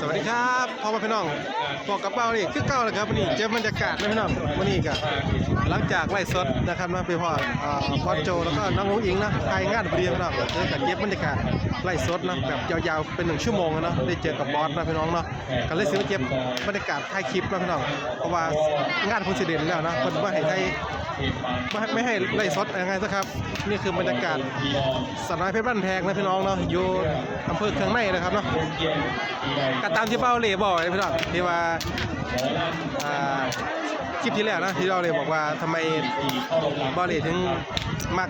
สวัสดีครับพ่อแม่พี่น้องบอกกับเป้านี่คือเก้าเลยครับวันนี้เจ็บบรรยากาศนะพี่น้องวันนี้ก็หลังจากไล่สดนะครับนะพี่พ่ออ่าพอดโจแล้วก็น้องอุ้งอิงนะทายงานพอดีพี่น้องเจอกับเจ็บบรรยากาศไล่สดนะแบบยาวๆเป็นหนึ่งชั่วโมงนะได้เจอกับบอสนะพี่น้องเนาะก็เลยซื้อเจ็บบรรยากาศถ่ายคลิปนะพี่น้องเพราะว่างานพุนสิเด่นแล้วนะคนว่าให้ไทยไม่ให้ไม่ให้ไล่สดยังไงสักครับ นี่คือบรรยากาศสนามเพชรบ้านแพงนะพี่น้องเนาะอยู่อำเภอเคืองในนะครับเนาะก็ตามที่เป้าเล่บอกเลยพี่น้องที่ว่าคลิปที่แล้วนะที่เราเลยบอกว่าทำไมเป้าเล่ถึงมัก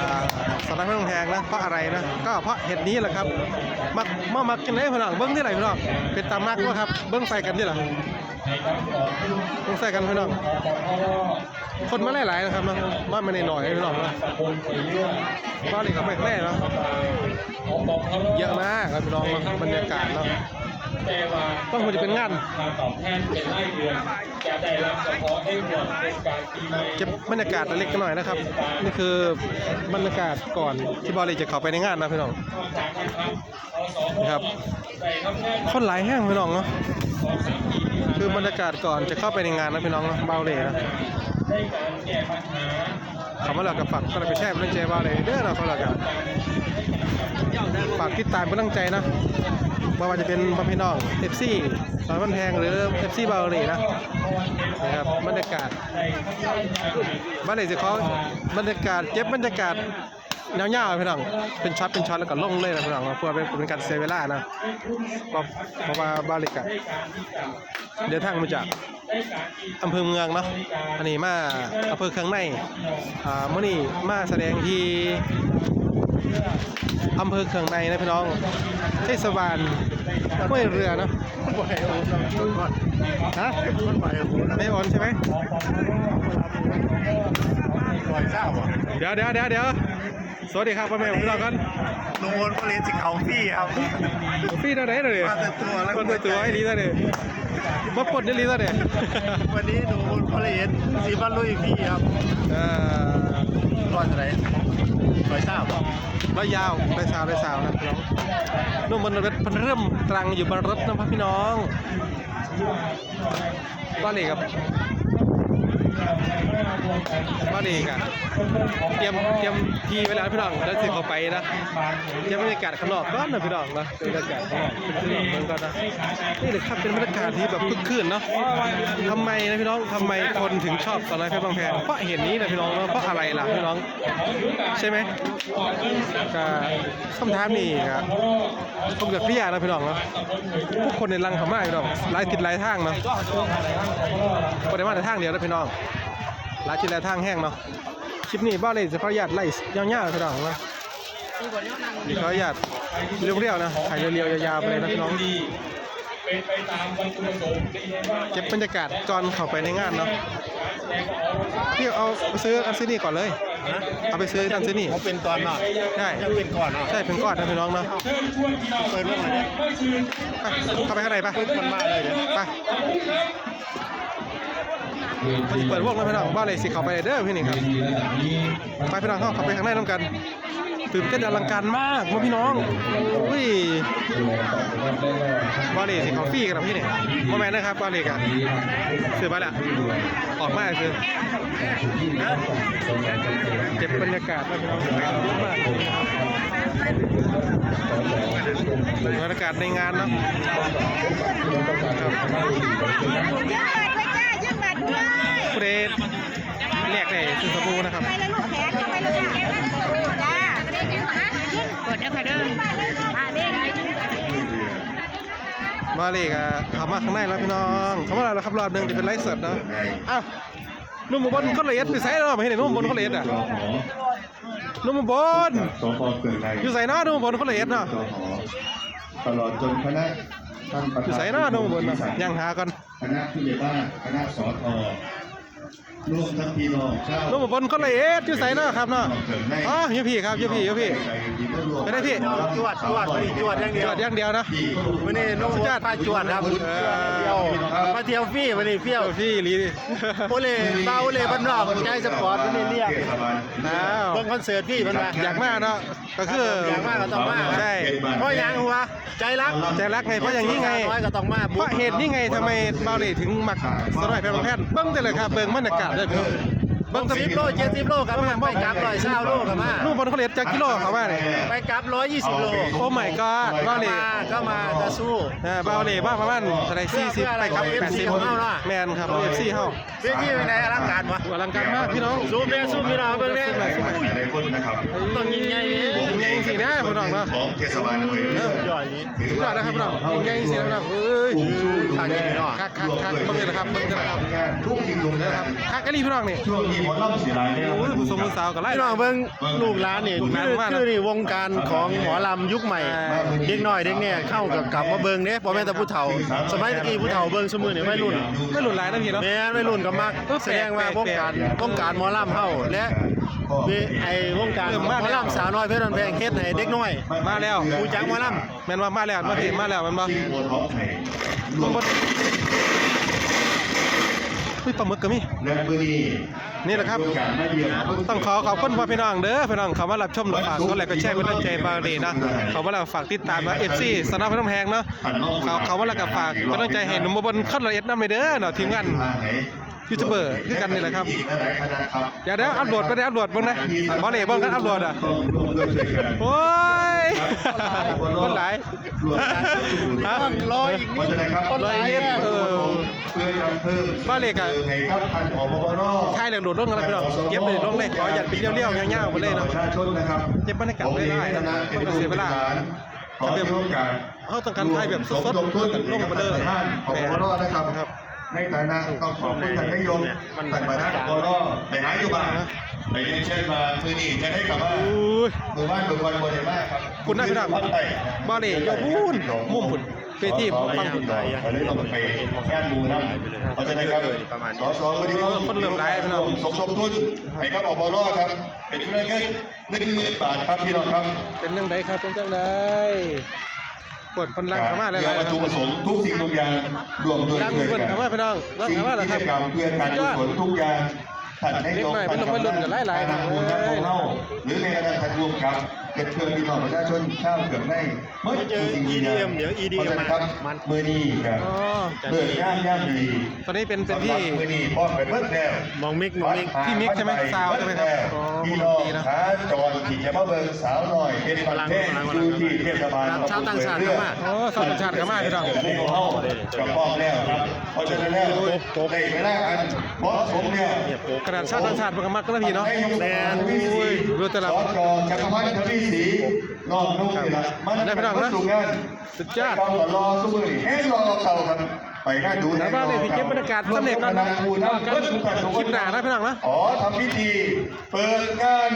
อ่าสำนักพระงแพงนะเพราะอะไรนะก็เพราะเหตุนี้แหละครับมักมามักกันได้พี่น้องเบิ้งที่ไหนพี่น้องเป็นตามมักว่าครับเบิ้งใส่กันที่หรอเบิ้งใส่กันพี่น้อง คนมาหลายๆนะครับเนาะมาไม่ได้หน่อยๆพี่น้องนะเป้าเล่กับแม่แม่เนาะเยอะมากครับพี่น้องเนบรรยากาศเนาะแต่ว่าต้องคงจะเป็นงานการตอบแทนเป็นรายเดือนจะได้รับเฉพาะให้หมดเป็นการปีใหม่เก็บบรรยากาศเล็กๆน้อยนะครับ นี่คือบรรยากาศก่อนที่บอลลีจะเข้าไปในงานนะพี่น้องนั้นครับครับคนหลายแห้งพี่น้องเนาะคือบรรยากาศก่อนจะเข้าไปในงานนะพี่น้องนะเบาเลยนะ ได้การแก้ปัญหาเขามาแล้วกับฝากก็เลยไปแช่เป็นกำลังใจเบาเลยเด้อเราเขาหล้วกันฝากติดตามเป็นกำลังใจนะไม่ว่าจะเป็นพ่อพี่น้องเอฟซีสอนมันแพงหรือเอฟซีเบาเลยนะนะครับบรรยากาศบ้านไหนสิเขาบรรยากาศเก็บบรรยากาศ ยาวๆพี่น้องเป็นช็อตเป็นช็อตแล้วก็ลงเลยนะพี่น้องเพื่อเป็นการเซเวล่านะเพราะเพราะว่าบานเล็กะเดินทางมาจากอำเภอเมืองเนาะอันนี้มาอำเภอเครืองในอ่าเมื่อนี้มาแสดงที่อำเภอเครืองในนะพี่น้องเทศบาลห้วยเรือเนาะฮะไม่โอนใช่ไหมเดี๋ยวเดี๋ยวเดี๋ยวเดี๋ยว สวัสดีครับพ่อแม่ผมเรากันลุงวนก็เรียนจิเขาพี่ครับพี่เท่าไหร่เลยมาแต่ตัวแล้วคนตัวตัวไอ้ลีเท่าไหร่มาปลดได้ลีเท่าไหร่วันนี้หนูวนก็เรียนสีบ้านลุยพี่ครับเอ่อลอยเท่าไหร่ลอยเจ้าอะร้อยยาวร้อยสาวร้อยสาวนะพี่น้องนุ่มบนรถมันเริ่มตรังอยู่บนรถนะพี่น้องบ้านเอกครับบ้านเอกอะเตรียมเตรียมทีไว้แล้วพี่น้องแล้วสิเขาไปนะเตรียมบรรยากาศข้างนอกก่อนนะพี่น้องนะบรรยากาศข้างนอกเป็นพี่น้องเมืองก่อนนะนี่เลยครับเป็นบรรยากาศที่แบบคึกคืนเนาะทำไมนะพี่น้องทำไมคนถึงชอบสอนรามเพชรบางแพงเพราะเห็นนี้นะพี่น้องเพราะอะไรล่ะพี่น้อง ใช่ไหมก็คำถามนี่ครับผมกับพี่ยานะพี่น้องเนาะผู้คนในรังเขามากพี่น้องหลายทิศหลายทางเนาะคนได้มาแต่ทางเดียวนะพี่น้อง หลายทิศหลายทางแห้งเนาะคลิปนี้บ้าเลยจะขออนุญาตไล่ยาวๆพี่น้องนะขออนุญาตเรียวๆนะถ่ายเรียวๆยาวๆไปเลยนะพี่น้องเป็นไปตามวัตถุประสงค์ที่เห็นว่าเก็บบรรยากาศก่อนเข้าไปในงานเนาะพี่เอาไปซื้ออันซื้อนี่ก่อนเลยเอาไปซื้ออันซื้อนี่เขาเป็นตอนน่ะใช่ยังเป็นก่อนอะใช่เป็นก้อนนะพี่น้องเนาะเปิดเรื่องอะไรเนี่ยไปเข้าไปข้างในปะมันมาเลยเนี่ยไป มันเปิดวงแล้วพี่น้องบ้านเลยสิเข้าไปเด้อพี่นี่ครับไปพี่น้องเข้าเข้าไปข้างในน้ำกันตื่นเต้นอลังการมากมาพี่น้องโอ้ยบ้านเลยสิเขาฟรีกันนะพี่นี่โมแมนนะครับบ้านเลยกันซื้อมาแล้วออกมาคือเก็บบรรยากาศนะพี่น้องเยอะมากบรรยากาศในงานเนาะ ผู้ใดแรกเลยคือสบู่นะครับไปเลยลูกแขกเข้าไปเลยจ้าจ้ากดนะคะเด้อมาเด้งมาเลยกะเข้ามาข้างในแล้วพี่น้องเข้ามาแล้วครับรอบหนึงจะเป็นไลฟ์สดเนาะอ้าวนุ่มอุบนคนละเอียดไปใส่เราไม่เห็นนุ่มอุบนคนละเอียดอะนุ่มอุบนสพเกิดในอยู่ใส่เนาะนุ่มอุบนคนละเอียดเนาะสพตลอดจนคณะท่านประอยู่ธานใส่เนาะนุ่มอุบนเนาะยังหากันคณะผู้ใหญ่บ้านคณะสท ร่วมทั้งพี่น้องชาวนุ่มอุบนคนละเอียดอยู่ใส่เนาะครับเนาะอ๋ออยู่พี่ครับอยู่พี่อยู่พี่ใจดีก็รวม ไม่ได้พี่จวดจวดวันนี้จวดอย่างเดีจยวอดอย่างเดียวนะ วันนี้น้องสุดยอด พาจวดครับเออมาเที่ยวฟรีวันนี้เที่ยวเจ้าพี่ลีโอเล่บ้าโอเล่บ้านนอกใจสปอร์ตวันนี้เรียกอ้าว เบิ่งคอนเสิร์ตพี่มันมาอยากมากเนาะก็คืออ ยากมากก็ต้องมาใช่ เพราะย่างหัวใจรักใจรักไงเพราะอย่างนี้ไง น้อยก็ต้องมาเพราะเหตุนี้ไงทำไมเบาเล่ถึงมักสลอยแพร่แพทย์เบิ้งแต่เลยครับเบิ้งบรรยากาศด้วยพี่น้อง เบิ้งสิบโลเจ็ดสิบโลกับมาไปกลับร้อยเช้าโลกับมาลูกบอลเขาเรียนจากกิโลเขาว่าเนี่ยไปกลับร้อยยี่สิบโลโอ้ my god เบาเหล่มาก็มาจะสู้อ่าเบาเหล่บ้าประมาณเท่าไหร่สี่สิบไปครับแปดสิบของเฮาล่ะแมนครับเอฟซีเฮาเพื่อที่ไปในอลังการวะ อลังการมากพี่น้องสู้แม่สู้พี่น้องเบิ่งแน่หลายคนนะครับต้องยิงใหญ่นี่ยิงใหญ่สินะพี่น้องเนาะของเทศบาลอำเภอเออย่อยนี้สุดยอดนะครับพี่น้องยิงใหญ่สินะพี่น้องเอ้ยทางนี้พี่น้องคักคักคักเบิ้งเลยนะครับเบิ้งเลยนะครับทุกทีมลงนะนะคครัรับบคักกะลี่พี่น้องนี่ช่วงนี้หมอลำสีลายเนี่ยโอ้ยผู้ทรงผู้สาวก็ไล่พี่น้องเบิ่งลูกหลานนี่คือคือนี่วงการของหมอลำยุคใหม่เด็กน้อยเด็กเนี่ยเข้ากับกลับมาเบิ่งเด้บ่แม่นแต่ผู้เฒ่า สมัยตะกี้ผู้เฒ่าเบิ่งซุมื้อนี่วัยรุ่นไม่หลุดหลายนะพี่เนาะแม่นวัยรุ่นก็มักเออแปลกแสดงว่าวงการแปลกวงการหมอลำเฮาและเวไอ้วงการเริ่มหมมาอแล้วลำสาวน้อยเพชรบันแพงเฮ็ดให้เด็กน้อยมาแล้วผู้จักหมอลแม่นว่ามาแล้วมาพี่มาแล้วแมันบ่ที่โอท็อปไทยลงบนเฮ้ยปลาหมึกก็มีและมือนี้นี่แหละครับการมาเยี่ยมต้องขอขอบคุณพ่อพี่น้องเด้อพี่น้องเขามารับชมรับฟังก็แล้วก็แชร์เป็นกำลังใจบางดีนะเขามาแล้วฝากติดตามว่า FC สนับสนุนแพงเนาะเขาเขามาแล้วก็ฝากเป็นกำลังใจให้หนุ่มบนขั้นละเอียดนำไปเด้อเนาะทีมงาน ยูทูบเบอร์คือกันนี่แหละครับอีกหลายคณะครับเดี๋ยวเดี๋ยวอัปโหลดไปได้อัปโหลดบ้างนะบอลเล่บ้างกันอัปโหลดอะต้องร่วมด้วยช่วยกันโอ้ยคนหลายรวมกันทุกฮะำรออีกวันจะไหนครับร้อยนิดเออเพื่อจะเพิ่มบ้านเล็กอะให้ครับท่านผบรค่ายเหลืองโดดร่งกันแล้วพี่น้องเก็บไปร่งเลยขอหยัดไปเลี้ยวๆเงี้ยวๆไปเลยปเนาะระชาชนนะครับเก็บบรรยากาศผมได้เองได้ในฐานะเป็นมันก็ผู้เสียบเวริลาหารขอให้ร่วมกันเขาต้องการถ่ายแบบสดๆลงทุนลงมาเลยท่านผบรนะครับครับ ในฐานะต้องขอบคุณท่านนายกท่านประธานผบรไปหาอยู่บ้านไปเรียนเชิญมามือนี้จะได้กลับบ้านอุ้ยหมู่บ้านหมู่บ้านบริมากครับคุณน่าพี่น้องบ้านไต่บ้านเล่โยพูนมุมพุ่นเวทีฟังพุ่นอันนี้เราไปงานหมู่นะเพราะฉะนั้นครับสอสอวันนี้คนเริ่มหลายพี่น้องสมทบทุนให้ครับอบรครับ เป็นทุนเงินหนึ่งหมื่นบาทครับพี่น้องครับ เป็นยังไงครับเป็นจังไดกดคนรังเข้ามาหลายเพื่อๆวัตถุประสงค์ทุกสิ่งทุกอย่างรวมด้วยรังช่วยเพิ่นกันเข้ามาพี่น้องรังสิ่งเข้ามาแล้วกิคจรับกรรมเพื่อการกุศลทุกอย่างท่านให้ เด็กใหม่เป็นลงเป็นรุ่นกันหลายๆทางบุญทางของเราหรือในกระทางรวมกับเป็นเพื่อนพี่น้องประชาชนชาวเกือบในเมื่อสิ่งดี EDM เดี๋ยว EDM เพราะฉะนั้นครับมันมือนี้ครับอ๋อเลิกย่างย่างดีตอนนี้เป็นเป็นสำหรัที่บมือนี้ป้องไปเบิดแล้วมองมิกมองมิกที่มิกใช่ไหมซาวใช่ไหมครับอ๋อพี่น้องดีนะขาจรที่จะมาเบิ่งสาวหน่อยเป็นปันเทศดูที่เทศบาลชาวต่างชาติเข้ามาโอ้สาวต่างชาติเข้ามาพี่น้องพวกเขากับป้องแล้วครับเพราะฉะนั้นแล้วได้เวลาอันเหมาะสมแล้วขนาดชาติต่างชาติมันก็มักก็แล้วพี่เนาะแมนอุ้ยดูแต่ละสจจักรพันธ์ทวีศรีนอกนุ่งนี่ละมันได้พี่น้องนะสุดงานสุดยอดเก่ากับรอสู้มือนี่แห้งรอเก่าครับไปหน้าดูแล้วบ้านเลยพี่เก็บบรรยากาศสำเร็จก่อนนะคณะครูทั้งเบิดทุกท่านทุกคคลินปหน้านะพี่น้องนะขอทำพิธีเปิดงาน